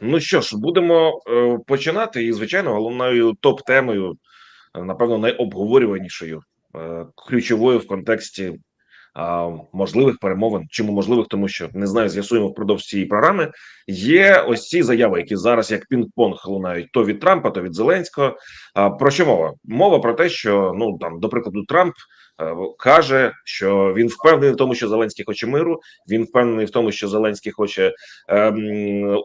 Ну що ж, будемо е, починати. І, звичайно, головною топ-темою, е, напевно, найобговорюванішою, е, ключовою в контексті можливих перемовин. Чому можливих, тому що не знаю, з'ясуємо впродовж цієї програми. Є ось ці заяви, які зараз як пінг-понг лунають то від Трампа, то від Зеленського. Про що мова? Мова про те, що ну там, до прикладу, Трамп каже, що він впевнений в тому, що Зеленський хоче миру. Він впевнений в тому, що Зеленський хоче ем,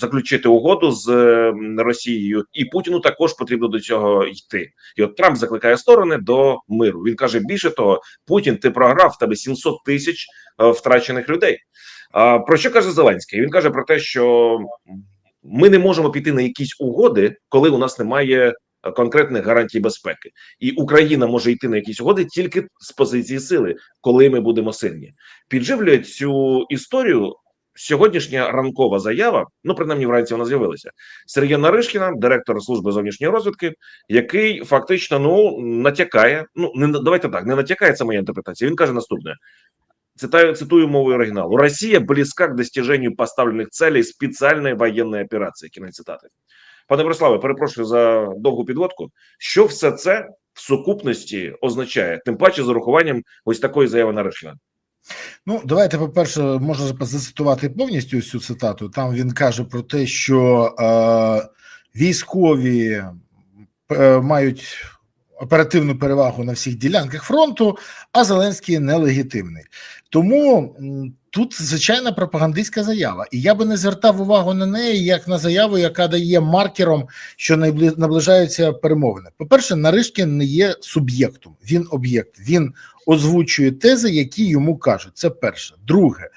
заключити угоду з ем, Росією, і Путіну також потрібно до цього йти. І от Трамп закликає сторони до миру. Він каже: більше того, Путін, ти програв в тебе 700 тисяч е, втрачених людей. Про що каже Зеленський? Він каже про те, що ми не можемо піти на якісь угоди, коли у нас немає е, конкретних гарантій безпеки, і Україна може йти на якісь угоди тільки з позиції сили, коли ми будемо сильні. Підживлює цю історію. Сьогоднішня ранкова заява, ну принаймні вранці вона з'явилася Сергія Наришкіна, директор служби зовнішньої розвідки, який фактично ну натякає. Ну не давайте так, не натякає це моя інтерпретація. Він каже наступне: цитаю, цитую мовою оригіналу: Росія близька к достижению поставлених целей спеціальної воєнної операції. Кінець цитати. Пане Бориславе, перепрошую за довгу підводку. Що все це в сукупності означає, тим паче з урахуванням ось такої заяви Наришкіна? Ну, давайте, по-перше, можна зацитувати повністю цю цитату. Там він каже про те, що е, військові е, мають оперативну перевагу на всіх ділянках фронту, а Зеленський нелегітимний. Тому тут звичайна пропагандистська заява, і я би не звертав увагу на неї як на заяву, яка дає маркером, що наближ- наближаються перемовини. По-перше, Наришкін не є суб'єктом, він об'єкт. Він озвучує тези, які йому кажуть. Це перше. Друге,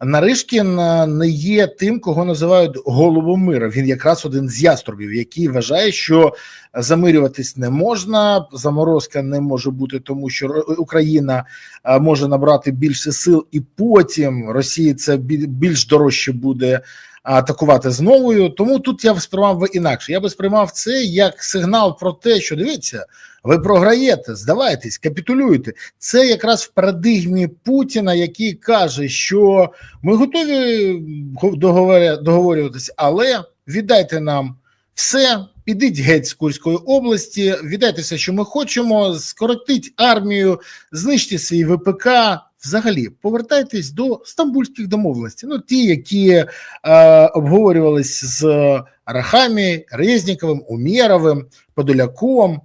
Наришкін е, не є тим, кого називають головою мира. Він якраз один з яструбів, який вважає, що замирюватись не можна, заморозка не може бути, тому що Україна е, може набрати більше сил, і потім Росії це бі- більш дорожче буде атакувати з новою. Тому тут я б сприймав би інакше. Я би сприймав це як сигнал про те, що дивіться, ви програєте, здавайтесь, капітулюєте. Це якраз в парадигмі Путіна, який каже, що ми готові договорюватися, але віддайте нам все, підіть геть з Курської області, віддайте що ми хочемо, скоротіть армію, знищте свій ВПК. Взагалі, повертайтесь до стамбульських домовленостей. Ну, ті, які е, обговорювались з Рахамі, Резніковим, Умєровим, Подоляком,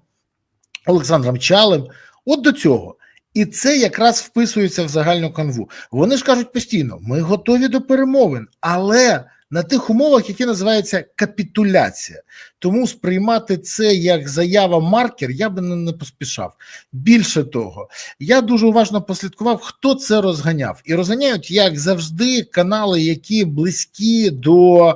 Олександром Чалим. От до цього. І це якраз вписується в загальну канву. Вони ж кажуть постійно: ми готові до перемовин, але на тих умовах, які називаються капітуляція. Тому сприймати це як заява маркер я би не, поспішав. Більше того, я дуже уважно послідкував, хто це розганяв, і розганяють, як завжди, канали, які близькі до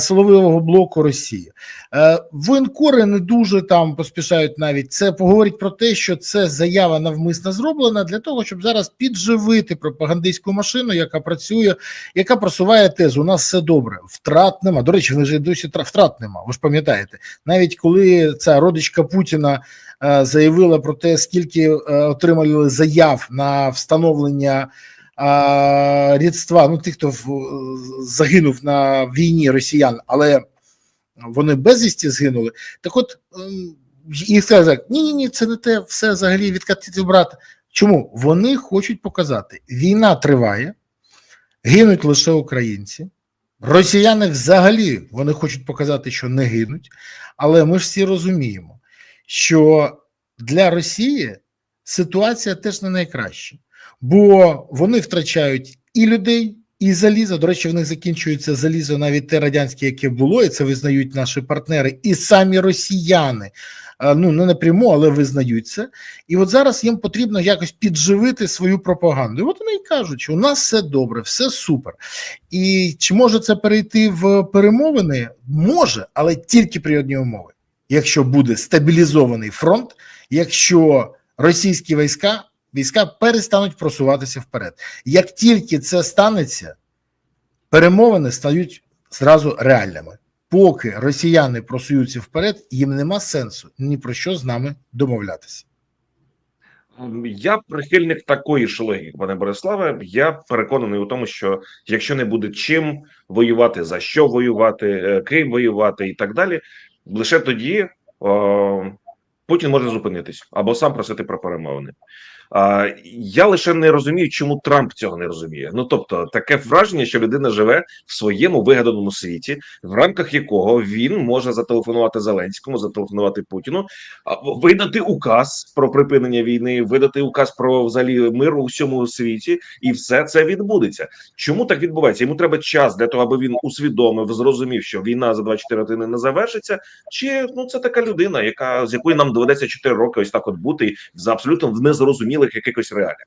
силового блоку Росії. Е, Воєнкори не дуже там поспішають навіть це поговорить про те, що це заява навмисно зроблена для того, щоб зараз підживити пропагандистську машину, яка працює, яка просуває тезу. У нас все добре, втрат нема. До речі, вони ж досі тра- втрат нема. Ви ж пам'ятаєте, навіть коли ця родичка Путіна е, заявила про те, скільки е, отримали заяв на встановлення. Рідства, ну тих, хто загинув на війні росіян, але вони безвісті згинули. Так от ем, і все ні, ні, ні, це не те, все взагалі відкатити брат. Чому? Вони хочуть показати, війна триває, гинуть лише українці. Росіяни взагалі вони хочуть показати, що не гинуть, але ми ж всі розуміємо, що для Росії ситуація теж не найкраща, бо вони втрачають і людей, і залізо. До речі, в них закінчується залізо навіть те радянське, яке було, і це визнають наші партнери, і самі росіяни. е, Ну не напряму, але визнають це. І от зараз їм потрібно якось підживити свою пропаганду. І от вони і кажуть, що у нас все добре, все супер. І чи може це перейти в перемовини? Може, але тільки при одній умові. Якщо буде стабілізований фронт, якщо російські війська війська перестануть просуватися вперед. Як тільки це станеться, перемовини стають зразу реальними. Поки росіяни просуються вперед, їм нема сенсу ні про що з нами домовлятися. Я прихильник такої ж логіки, пане Бориславе. Я переконаний у тому, що якщо не буде чим воювати, за що воювати, е, ким воювати і так далі, лише тоді о, Путін може зупинитись або сам просити про перемовини. Я лише не розумію, чому Трамп цього не розуміє. Ну тобто, таке враження, що людина живе в своєму вигаданому світі, в рамках якого він може зателефонувати Зеленському, зателефонувати Путіну, видати указ про припинення війни, видати указ про взагалі мир у всьому світі, і все це відбудеться. Чому так відбувається? Йому треба час для того, аби він усвідомив, зрозумів, що війна за 24 години не завершиться. Чи ну це така людина, яка з якої нам доведеться 4 роки ось так от бути за абсолютно в незрозумілих якихось реаліях?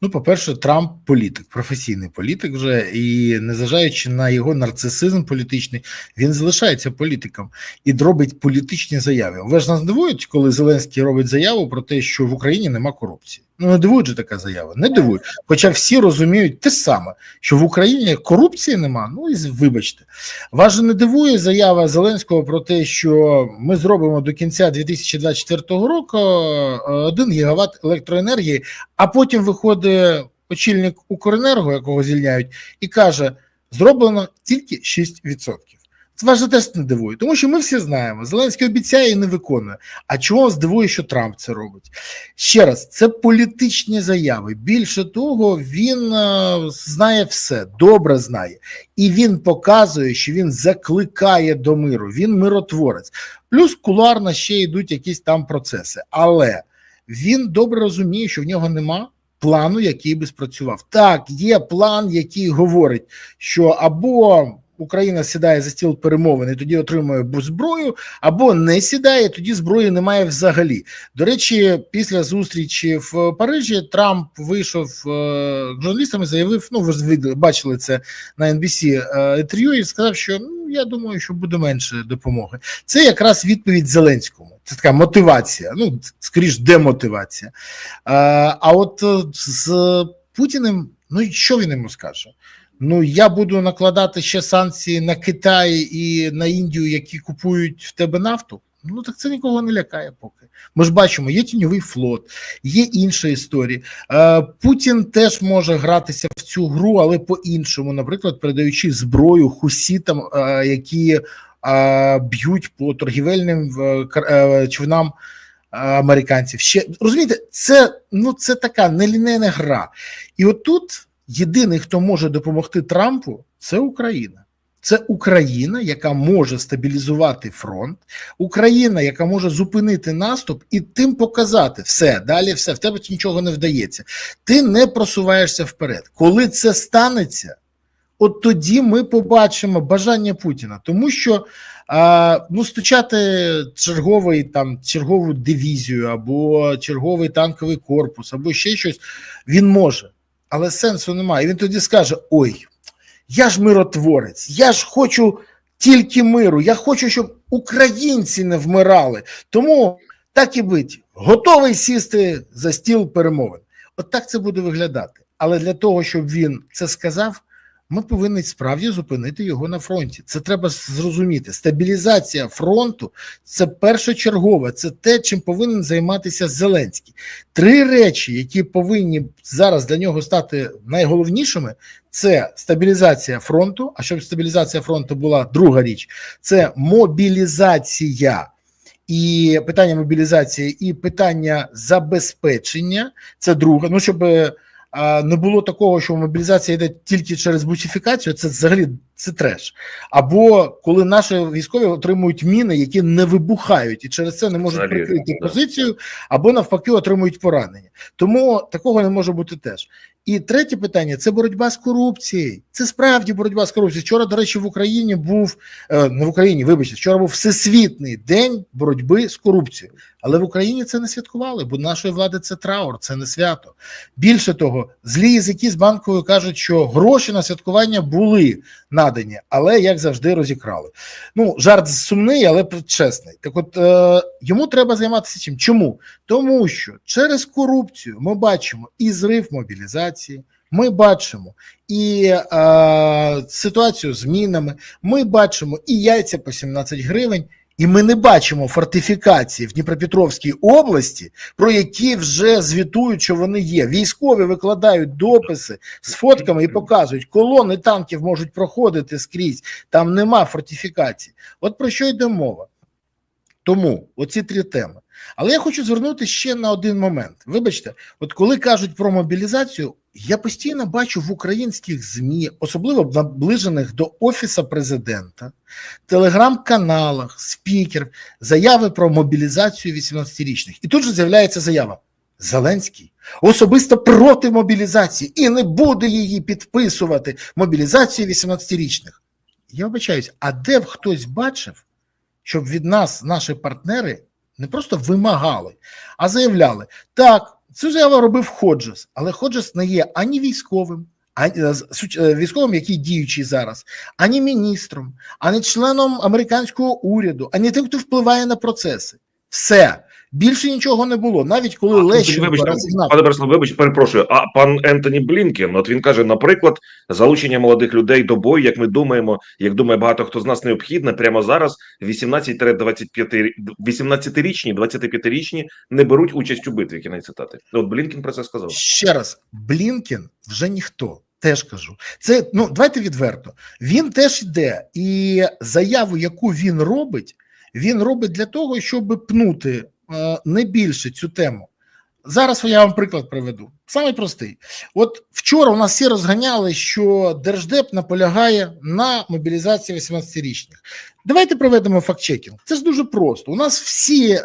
Ну, по-перше, Трамп політик, професійний політик вже, і незважаючи на його нарцисизм політичний, він залишається політиком і робить політичні заяви. Ви ж нас дивують, коли Зеленський робить заяву про те, що в Україні нема корупції. Ну не дивують же така заява, не дивують. Хоча всі розуміють те саме, що в Україні корупції нема. Ну і вибачте, вас же не дивує заява Зеленського про те, що ми зробимо до кінця 2024 року 1 гігават електроенергії, а потім виходить очільник Укренерго, якого звільняють, і каже: зроблено тільки 6%. Це вас же теж не дивує, тому що ми всі знаємо, Зеленський обіцяє і не виконує. А чого вас дивує, що Трамп це робить? Ще раз, це політичні заяви. Більше того, він е, знає все, добре знає, і він показує, що він закликає до миру. Він миротворець. Плюс куларно ще йдуть якісь там процеси. Але він добре розуміє, що в нього нема плану, який би спрацював. Так, є план, який говорить, що або Україна сідає за стіл перемовин і тоді отримує зброю, або не сідає, тоді зброї немає взагалі. До речі, після зустрічі в Парижі Трамп вийшов е, к журналістам і заявив: ну ви бачили це на NBC е, інтерв'ю, і сказав, що ну я думаю, що буде менше допомоги. Це якраз відповідь Зеленському. Це така мотивація, ну скоріш демотивація. Е, а от е, з Путіним, ну і що він йому скаже? Ну, я буду накладати ще санкції на Китай і на Індію, які купують в тебе нафту. Ну так це нікого не лякає поки. Ми ж бачимо, є тіньовий флот, є інші історії. Е, Путін теж може гратися в цю гру, але по-іншому, наприклад, передаючи зброю хусітам, е, які е, б'ють по торгівельним човнам американців. Ще розумієте, це ну це така нелінейна гра. І отут єдиний, хто може допомогти Трампу, це Україна. Це Україна, яка може стабілізувати фронт, Україна, яка може зупинити наступ і тим показати все, далі все, в тебе нічого не вдається. Ти не просуваєшся вперед. Коли це станеться, от тоді ми побачимо бажання Путіна, тому що а, ну, стучати черговий там чергову дивізію або черговий танковий корпус, або ще щось він може, але сенсу немає. І він тоді скаже: Ой, я ж миротворець, я ж хочу тільки миру, я хочу, щоб українці не вмирали. Тому так і бить, готовий сісти за стіл перемовин. От так це буде виглядати. Але для того, щоб він це сказав, ми повинні справді зупинити його на фронті. Це треба зрозуміти. Стабілізація фронту це першочергове, це те, чим повинен займатися Зеленський. Три речі, які повинні зараз для нього стати найголовнішими, це стабілізація фронту. А щоб стабілізація фронту була друга річ, це мобілізація. І питання мобілізації, і питання забезпечення це друге. Ну щоб е, не було такого, що мобілізація йде тільки через бусифікацію, це взагалі це треш. Або коли наші військові отримують міни, які не вибухають, і через це не можуть Взагалі, прикрити да. позицію, або навпаки отримують поранення. Тому такого не може бути теж. І третє питання це боротьба з корупцією. Це справді боротьба з корупцією. Вчора, до речі, в Україні був е, не в Україні, вибачте, вчора був всесвітний день боротьби з корупцією. Але в Україні це не святкували, бо нашої влади це траур, це не свято. Більше того, злі язики з банковою кажуть, що гроші на святкування були надані, але як завжди розікрали. Ну, жарт сумний, але чесний. Так, от е, йому треба займатися чим? Чому? Тому що через корупцію ми бачимо і зрив мобілізації. Ми бачимо і е, ситуацію з мінами, ми бачимо і яйця по 17 гривень, І ми не бачимо фортифікації в Дніпропетровській області, про які вже звітують, що вони є. Військові викладають дописи з фотками і показують, колони танків можуть проходити скрізь, там нема фортифікації. От про що йде мова? Тому оці три теми. Але я хочу звернути ще на один момент. Вибачте, от коли кажуть про мобілізацію, я постійно бачу в українських ЗМІ, особливо наближених до Офіса президента, телеграм-каналах, спікерів, заяви про мобілізацію 18-річних. І тут же з'являється заява: Зеленський особисто проти мобілізації і не буде її підписувати мобілізацію 18-річних. Я вибачаюсь, а де б хтось бачив, щоб від нас наші партнери не просто вимагали, а заявляли: так, цю заяву робив Ходжес, але Ходжес не є ані військовим, ані е, е, військовим, який діючий зараз, ані міністром, ані членом американського уряду, ані тим, хто впливає на процеси. Все. Більше нічого не було, навіть коли Лещенко розігнав. Пане Борислав, вибач, перепрошую. А пан Ентоні Блінкен, от він каже, наприклад, залучення молодих людей до бою, як ми думаємо, як думає багато хто з нас необхідне, прямо зараз 18-25 18-річні, 25-річні не беруть участь у битві. Кінець цитати. От Блінкен про це сказав. Ще раз, Блінкен вже ніхто. Теж кажу, це ну давайте відверто. Він теж йде, і заяву, яку він робить, він робить для того, щоб пнути не більше цю тему. Зараз я вам приклад приведу. Самий простий. От вчора у нас всі розганяли, що Держдеп наполягає на мобілізації 18-річних. Давайте проведемо фактчекінг. Це ж дуже просто. У нас всі е,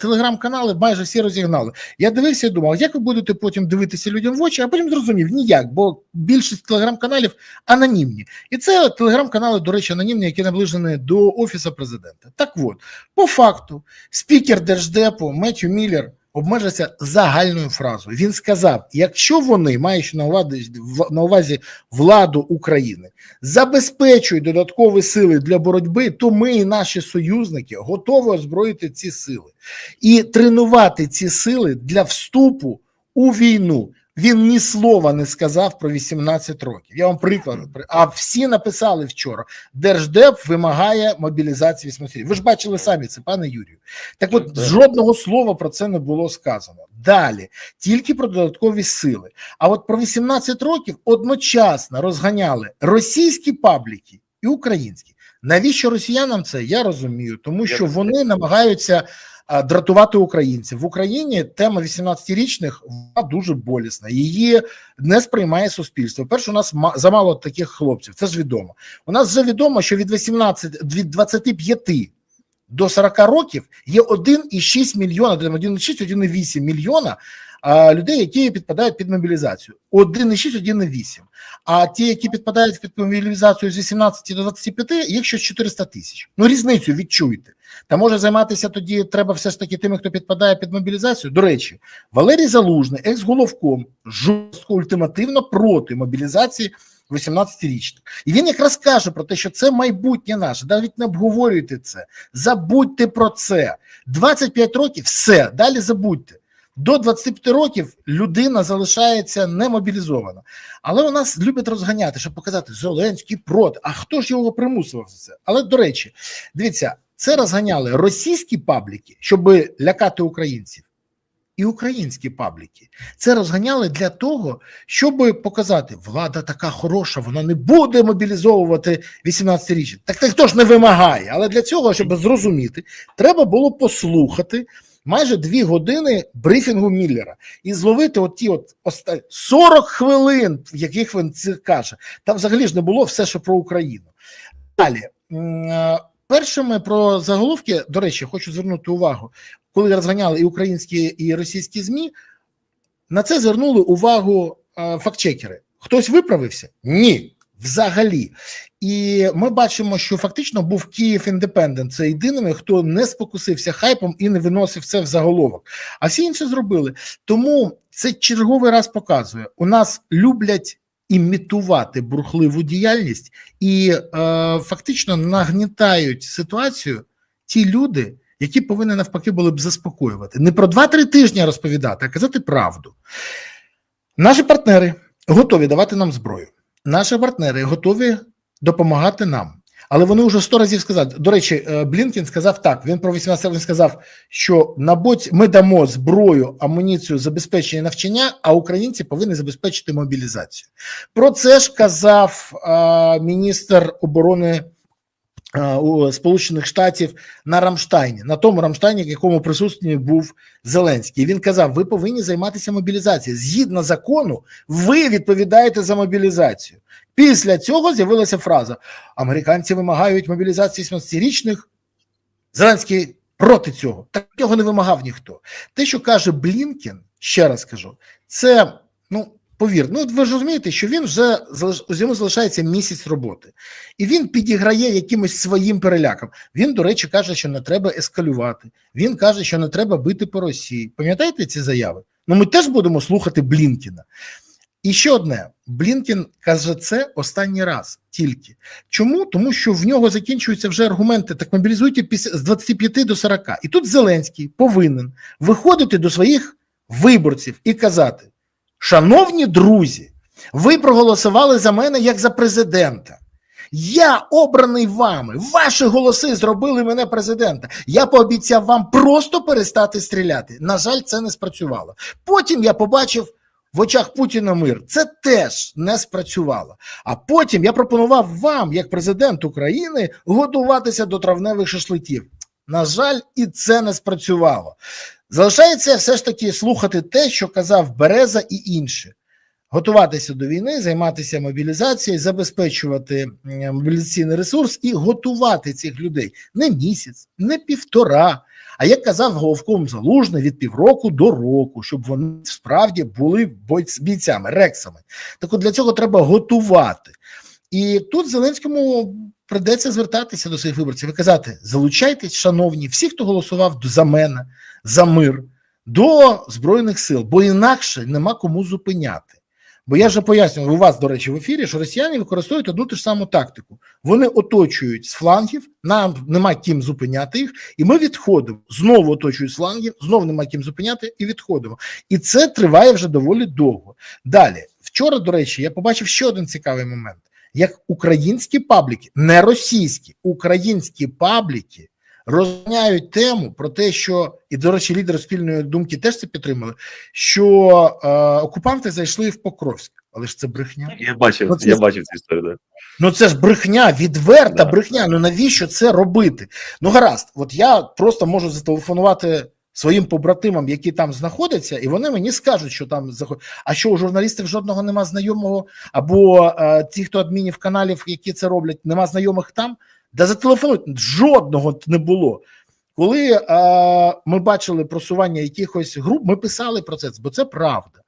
телеграм-канали майже всі розігнали. Я дивився і думав, як ви будете потім дивитися людям в очі, а потім зрозумів ніяк, бо більшість телеграм-каналів анонімні. І це телеграм-канали, до речі, анонімні, які наближені до офісу президента. Так от, по факту, спікер держдепу Меттю Міллер обмежився загальною фразою. Він сказав: якщо вони, маючи на увазі, на увазі владу України, забезпечують додаткові сили для боротьби, то ми і наші союзники готові озброїти ці сили і тренувати ці сили для вступу у війну. Він ні слова не сказав про 18 років. Я вам приклад. А всі написали вчора: Держдеп вимагає мобілізації 18 років. Ви ж бачили самі це, пане Юрію. Так от жодного слова про це не було сказано. Далі тільки про додаткові сили. А от про 18 років одночасно розганяли російські пабліки і українські. Навіщо росіянам це? Я розумію, тому що вони намагаються дратувати українців в Україні. Тема 18-річних вона дуже болісна. Її не сприймає суспільство. Перше, у нас ма- замало таких хлопців. Це ж відомо. У нас вже відомо, що від 18, від 25 до 40 років є 1,6 мільйона, 1,6, 1,8 мільйона людей, які підпадають під мобілізацію. 1,6, 1,8. А ті, які підпадають під мобілізацію з 18 до 25, їх щось 400 тисяч. Ну, різницю відчуйте. Та може займатися тоді треба все ж таки тими, хто підпадає під мобілізацію. До речі, Валерій Залужний, екс-головком, жорстко ультимативно проти мобілізації 18-річних. І він якраз каже про те, що це майбутнє наше. Навіть не обговорюйте це. Забудьте про це. 25 років все, далі забудьте. До 25 років людина залишається немобілізована. Але у нас люблять розганяти, щоб показати Зеленський проти. А хто ж його примусував за це? Але до речі, дивіться, це розганяли російські пабліки, щоб лякати українців, і українські пабліки. Це розганяли для того, щоб показати, влада така хороша, вона не буде мобілізовувати 18-річних. Так так хто ж не вимагає? Але для цього, щоб зрозуміти, треба було послухати. Майже дві години брифінгу Міллера і зловити оті от оста- 40 хвилин, в яких він це каже. Там взагалі ж не було все, що про Україну. Далі е, першими про заголовки, до речі, хочу звернути увагу, коли розганяли і українські, і російські ЗМІ, на це звернули увагу е, фактчекери. Хтось виправився? Ні. Взагалі, і ми бачимо, що фактично був Київ індепендент. Це єдиними, хто не спокусився хайпом і не виносив це в заголовок. А всі інші зробили. Тому це черговий раз показує: у нас люблять імітувати бурхливу діяльність і е, фактично нагнітають ситуацію ті люди, які повинні навпаки були б заспокоювати. Не про 2-3 тижні розповідати, а казати правду. Наші партнери готові давати нам зброю. Наші партнери готові допомагати нам. Але вони вже сто разів сказали. До речі, е, Блінкін сказав так: він про 18 він сказав, що на боці ми дамо зброю, амуніцію, забезпечення навчання, а українці повинні забезпечити мобілізацію. Про це ж казав а, міністр оборони е, у Сполучених Штатів на Рамштайні, на тому Рамштайні, в якому присутній був Зеленський. Він казав: ви повинні займатися мобілізацією. Згідно закону, ви відповідаєте за мобілізацію. Після цього з'явилася фраза: американці вимагають мобілізації 17-річних. Зеленський проти цього. Такого не вимагав ніхто. Те, що каже Блінкен, ще раз кажу, це ну. Повір, ну ви ж розумієте, що він вже йому залишається місяць роботи, і він підіграє якимось своїм перелякам. Він, до речі, каже, що не треба ескалювати. Він каже, що не треба бити по Росії. Пам'ятаєте ці заяви? Ну ми теж будемо слухати Блінкіна. І ще одне: Блінкін каже це останній раз тільки. Чому? Тому що в нього закінчуються вже аргументи. Так мобілізуйте після з 25 до 40. І тут Зеленський повинен виходити до своїх виборців і казати: Шановні друзі, ви проголосували за мене як за президента. Я обраний вами. Ваші голоси зробили мене президента. Я пообіцяв вам просто перестати стріляти. На жаль, це не спрацювало. Потім я побачив в очах Путіна мир. Це теж не спрацювало. А потім я пропонував вам, як президент України, готуватися до травневих шашликів. На жаль, і це не спрацювало. Залишається все ж таки слухати те, що казав Береза і інші. Готуватися до війни, займатися мобілізацією, забезпечувати мобілізаційний ресурс і готувати цих людей не місяць, не півтора. А як казав головком залужний від півроку до року, щоб вони справді були бійцями, рексами. Так от для цього треба готувати. І тут Зеленському придеться звертатися до своїх виборців і казати: залучайтесь, шановні, всі, хто голосував за мене, за мир, до Збройних сил, бо інакше нема кому зупиняти. Бо я вже пояснював у вас, до речі, в ефірі, що росіяни використовують одну ту ж саму тактику. Вони оточують з флангів, нам нема ким зупиняти їх, і ми відходимо. Знову оточують з флангів, знову нема ким зупиняти, і відходимо. І це триває вже доволі довго. Далі, вчора, до речі, я побачив ще один цікавий момент: як українські пабліки, не російські, українські пабліки розганяють тему про те, що і до речі, лідери спільної думки теж це підтримали. Що е, окупанти зайшли в Покровськ, але ж це брехня. Я бачив, Оце- я бачив цю історію. Да. Ну це ж брехня, відверта Да. брехня. Ну навіщо це робити? Ну гаразд, от я просто можу зателефонувати своїм побратимам, які там знаходяться, і вони мені скажуть, що там заходять. А що у журналістів жодного нема знайомого, або е, ті, хто адмінів каналів, які це роблять, нема знайомих там, да зателефонують. Жодного не було. Коли е, ми бачили просування якихось груп, ми писали про це, бо це правда.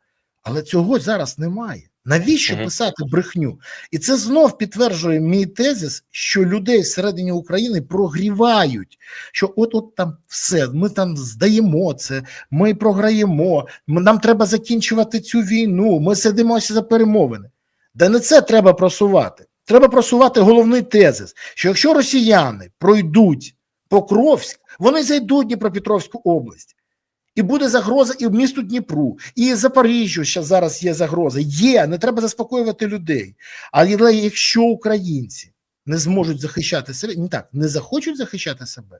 Але цього зараз немає. Навіщо Мгм. писати брехню? І це знов підтверджує мій тезис, що людей всередині України прогрівають, що от от там все, ми там здаємо це, ми програємо, нам треба закінчувати цю війну, ми сидимося за перемовини. Да не це треба просувати. Треба просувати головний тезис, що якщо росіяни пройдуть Покровськ, вони зайдуть Дніпропетровську область. І буде загроза і в місту Дніпру, і Запоріжжю ще зараз є загроза. Є, не треба заспокоювати людей. Але якщо українці не зможуть захищати себе, не так, не захочуть захищати себе,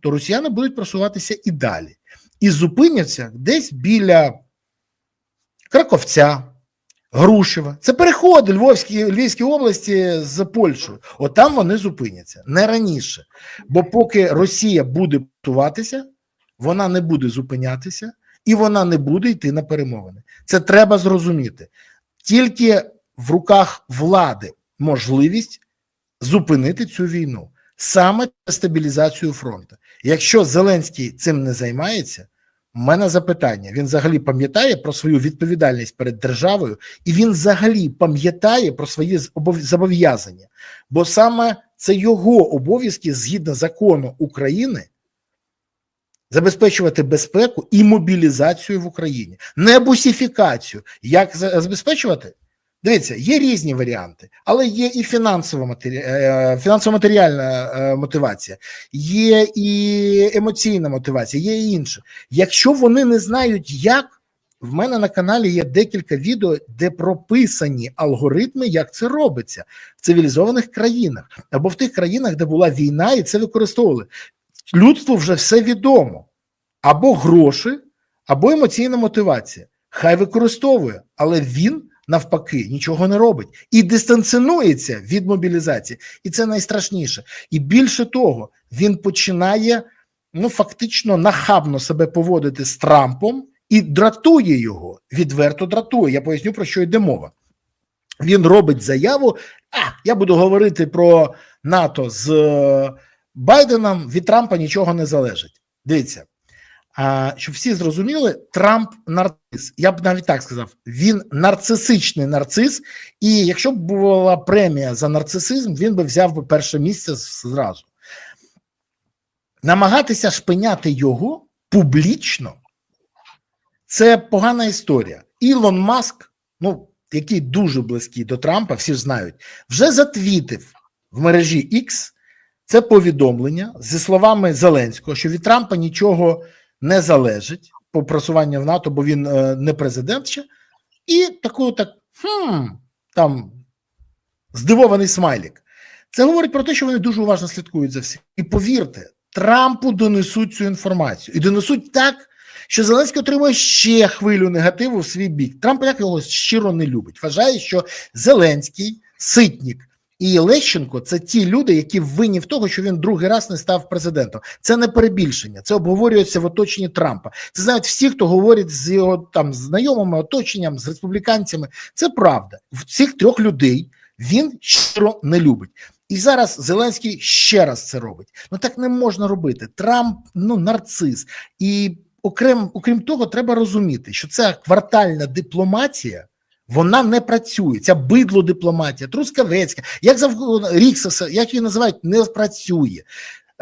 то росіяни будуть просуватися і далі. І зупиняться десь біля Краковця, Грушева. Це переходи Львовські, Львівській області з Польщею. От там вони зупиняться не раніше. Бо поки Росія буде готуватися, вона не буде зупинятися і вона не буде йти на перемовини. Це треба зрозуміти. Тільки в руках влади можливість зупинити цю війну саме через стабілізацію фронту. Якщо Зеленський цим не займається, в мене запитання: він взагалі пам'ятає про свою відповідальність перед державою, і він взагалі пам'ятає про свої зобов'язання, бо саме це його обов'язки згідно закону України забезпечувати безпеку і мобілізацію в Україні, не бусифікацію. Як забезпечувати? Дивіться, є різні варіанти, але є і фінансово матері... е, фінансово-матеріальна е, мотивація, є і емоційна мотивація, є і інше. Якщо вони не знають, як в мене на каналі є декілька відео, де прописані алгоритми, як це робиться в цивілізованих країнах або в тих країнах, де була війна, і це використовували. Людству вже все відомо: або гроші, або емоційна мотивація. Хай використовує, але він навпаки нічого не робить і дистанціонується від мобілізації. І це найстрашніше. І більше того, він починає ну фактично нахабно себе поводити з Трампом і дратує його. Відверто дратує. Я поясню про що йде мова. Він робить заяву: а я буду говорити про НАТО з Байденом. Від Трампа нічого не залежить. Дивіться. А, щоб всі зрозуміли, Трамп нарцис. Я б навіть так сказав: він нарцисичний нарцис, і якщо б була премія за нарцисизм, він би взяв би перше місце зразу. Намагатися шпиняти його публічно це погана історія. Ілон Маск, ну який дуже близький до Трампа, всі ж знають, вже затвітив в мережі X це повідомлення зі словами Зеленського, що від Трампа нічого не залежить по просуванню в НАТО, бо він е, не президент ще, і таку так хм, там здивований смайлік. Це говорить про те, що вони дуже уважно слідкують за всім. І повірте, Трампу донесуть цю інформацію і донесуть так, що Зеленський отримує ще хвилю негативу в свій бік. Трамп як його щиро не любить. Вважає, що Зеленський, Ситнік і Лещенко це ті люди, які винні в того, що він другий раз не став президентом. Це не перебільшення, це обговорюється в оточенні Трампа. Це знають всі, хто говорить з його там знайомими оточенням, з республіканцями. Це правда. В цих трьох людей він щиро не любить. І зараз Зеленський ще раз це робить. Ну так не можна робити. Трамп ну нарцис. І окрім, окрім того, треба розуміти, що ця квартальна дипломатія. Вона не працює. Ця бидло дипломатія, Трускавецька, як завгодно Ріксоса, як її називають, не працює.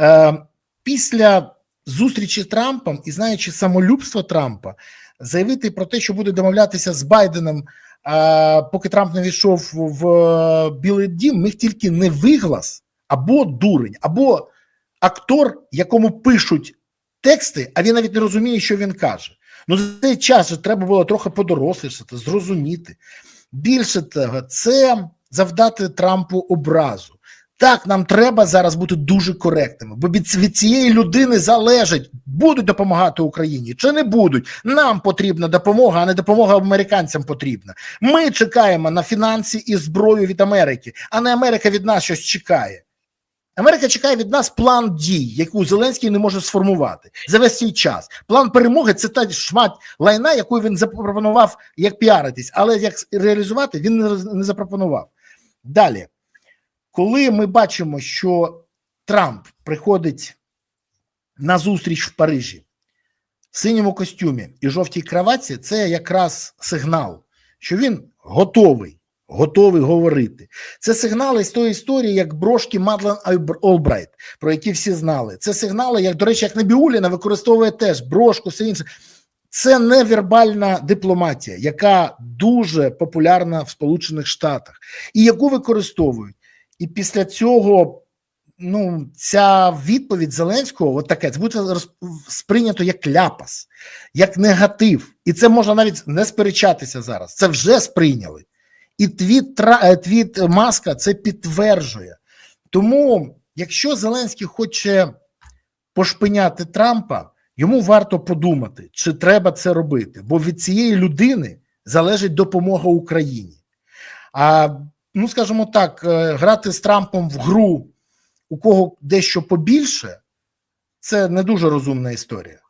Е, Після зустрічі з Трампом і знаючи самолюбство Трампа, заявити про те, що буде домовлятися з Байденом, е, поки Трамп не війшов в е, Білий Дім, міг тільки не виглас або дурень, або актор, якому пишуть тексти, а він навіть не розуміє, що він каже. Ну, за цей час же треба було трохи подорослішати, зрозуміти. Більше того, це завдати Трампу образу. Так, нам треба зараз бути дуже коректними, бо від, від цієї людини залежить, будуть допомагати Україні чи не будуть. Нам потрібна допомога, а не допомога американцям потрібна. Ми чекаємо на фінанси і зброю від Америки, а не Америка від нас щось чекає. Америка чекає від нас план дій, яку Зеленський не може сформувати за весь цей час. План перемоги це та шмат лайна, яку він запропонував як піаритись, але як реалізувати він не запропонував. Далі, коли ми бачимо, що Трамп приходить на зустріч в Парижі в синьому костюмі і жовтій краватці, це якраз сигнал, що він готовий готовий говорити. Це сигнали з тої історії, як брошки Мадлен Олбрайт, про які всі знали. Це сигнали, як, до речі, як Набіуліна використовує теж брошку, все інше. Це невербальна дипломатія, яка дуже популярна в Сполучених Штатах, і яку використовують. І після цього ну, ця відповідь Зеленського, от таке, це буде сприйнято як ляпас, як негатив. І це можна навіть не сперечатися зараз. Це вже сприйняли. І твіт твіт Маска це підтверджує. Тому, якщо Зеленський хоче пошпиняти Трампа, йому варто подумати, чи треба це робити, бо від цієї людини залежить допомога Україні. А ну, скажімо так, грати з Трампом в гру, у кого дещо побільше, це не дуже розумна історія.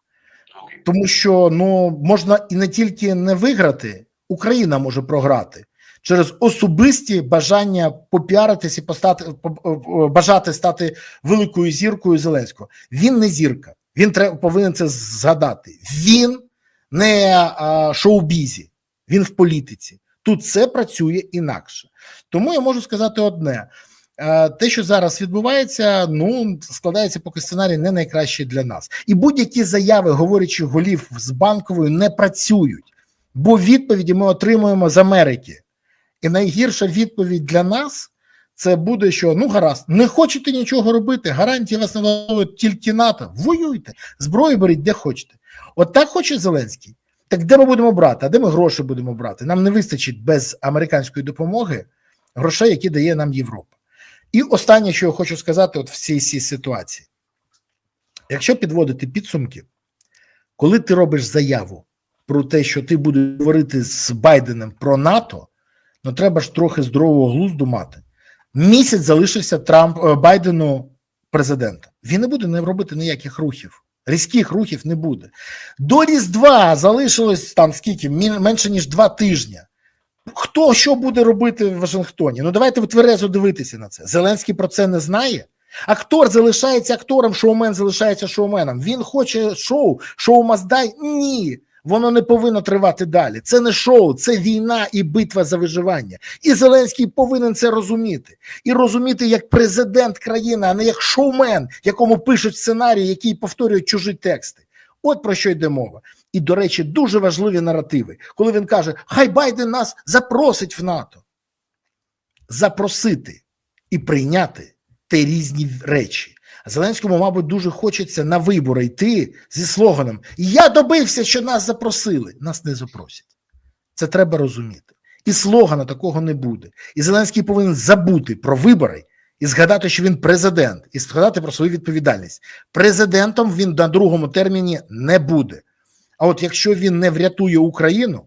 Тому що ну можна і не тільки не виграти, Україна може програти через особисті бажання попіаритись і постати бажати стати великою зіркою Зеленського. Він не зірка. Він треба повинен це згадати. Він не а, шоу-бізі, він в політиці. Тут це працює інакше. Тому я можу сказати одне: те, що зараз відбувається, ну складається поки сценарій не найкращий для нас. І будь-які заяви, говорячи голів з банковою, не працюють, бо відповіді ми отримуємо з Америки. І найгірша відповідь для нас це буде, що ну гаразд, не хочете нічого робити, гарантії вас не влаштовують тільки НАТО. Воюйте, зброю беріть де хочете. От так хоче Зеленський. Так де ми будемо брати? А де ми гроші будемо брати? Нам не вистачить без американської допомоги грошей, які дає нам Європа. І останнє, що я хочу сказати, от в цій, цій ситуації: якщо підводити підсумки, коли ти робиш заяву про те, що ти будеш говорити з Байденом про НАТО, ну треба ж трохи здорового глузду мати. Місяць залишився Трамп е, Байдену президентом. Він не буде не робити ніяких рухів. Різких рухів не буде. До Різдва залишилось там скільки менше ніж два тижні. Хто що буде робити в Вашингтоні? Ну давайте тверезо дивитися на це. Зеленський про це не знає. Актор залишається актором, шоумен залишається шоуменом. Він хоче шоу, шоу маздай. Ні, воно не повинно тривати далі. Це не шоу, це війна і битва за виживання. І Зеленський повинен це розуміти. І розуміти як президент країни, а не як шоумен, якому пишуть сценарії, які повторюють чужі тексти. От про що йде мова. І, до речі, дуже важливі наративи, коли він каже: Хай Байден нас запросить в НАТО. Запросити і прийняти те різні речі. Зеленському, мабуть, дуже хочеться на вибори йти зі слоганом Я добився, що нас запросили. Нас не запросять. Це треба розуміти. І слогана такого не буде. І Зеленський повинен забути про вибори і згадати, що він президент, і згадати про свою відповідальність. Президентом він на другому терміні не буде. А от якщо він не врятує Україну,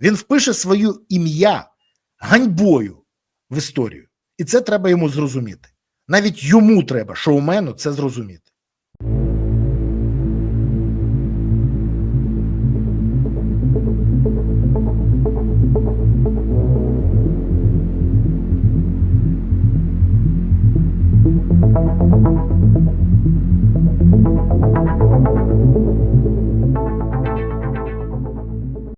він впише своє ім'я ганьбою в історію. І це треба йому зрозуміти. Навіть йому треба, шоумену, це зрозуміти.